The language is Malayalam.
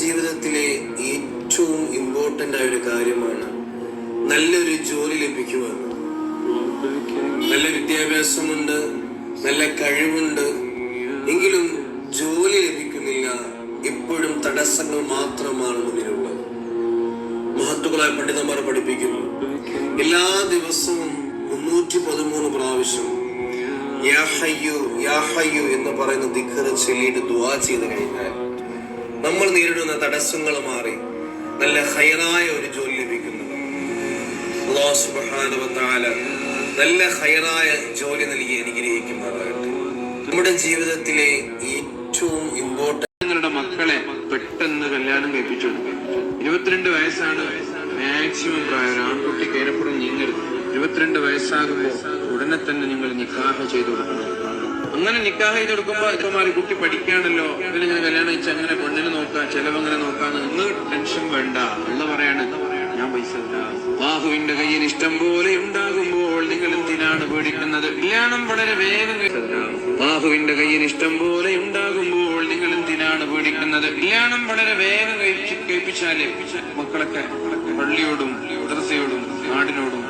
ജീവിതത്തിലെ ഏറ്റവും ഇമ്പോർട്ടന്റ് ആയ ഒരു കാര്യമാണ് നല്ലൊരു ജോലി ലഭിക്കുക നല്ല വിദ്യാഭ്യാസമുണ്ട് നല്ല കഴിവുണ്ട്. എങ്കിലും ജോലി ലഭിക്കുന്നില്ല. എപ്പോഴും തടസ്സങ്ങൾ മാത്രമാണ് മുന്നിലുള്ളത്. മഹത്തുക്കളായ പണ്ഡിതന്മാർ പഠിപ്പിക്കുന്നു. എല്ലാ ദിവസവും മുന്നൂറ്റി പതിമൂന്ന് പ്രാവശ്യം യാ ഹയ്യു എന്ന് പറയുന്ന ദിഖർ ചെല്ലിയിട്ട് ദുവാ ചെയ്ത് കഴിഞ്ഞാൽ നമ്മൾ നേരിടുന്ന തടസ്സങ്ങൾ മാറി നല്ല ഹയറായ ഒരു ജോലി ലഭിക്കുന്നു. നല്ല ഹയറായ ജോലി നൽകി അനുഗ്രഹിക്കുമാറാകട്ടെ. നമ്മുടെ ജീവിതത്തിലെ ഏറ്റവും ഇമ്പോർട്ടന്റ് നിങ്ങളുടെ മക്കളെ പെട്ടെന്ന് കല്യാണം കഴിപ്പിച്ചു ഇരുപത്തിരണ്ട് വയസ്സാണ് മാക്സിമം പ്രായം. ഒരു ആൺകുട്ടിക്ക് അതിനപ്പുറം നീങ്ങരുത്. ഇരുപത്തിരണ്ട് വയസ്സാകുമ്പോൾ ഉടനെ തന്നെ നിങ്ങൾ നിക്കാഹ ചെയ്തു കൊടുക്കണം. അങ്ങനെ നിക്കാഹ് ചെയ്ത് കൊടുക്കുമ്പോ ഇപ്പൊ മാറി കുട്ടി പഠിക്കാണല്ലോ ഇവരിങ്ങനെ കല്യാണം വെച്ച് അങ്ങനെ പെണ്ണിനെ നോക്കാം ചെലവങ്ങനെ നോക്കാന്ന് നിങ്ങൾ ടെൻഷൻ വേണ്ട. എന്ന് പറയാണ് ഞാൻ പൈസ ബാഹുവിന്റെ കയ്യിൽ ഇഷ്ടം പോലെ ഉണ്ടാകുമ്പോൾ നിങ്ങൾ എന്തിനാണ് പേടിക്കുന്നത്? കല്യാണം വളരെ വേഗം ബാഹുവിന്റെ കയ്യിൽ ഇഷ്ടം പോലെ ഉണ്ടാകുമ്പോൾ നിങ്ങൾ എന്തിനാണ് പേടിക്കുന്നത്? കല്യാണം വളരെ വേഗം കഴിപ്പിച്ചാലേ മക്കളൊക്കെ പള്ളിയോടും മദ്രസയോടും നാടിനോടും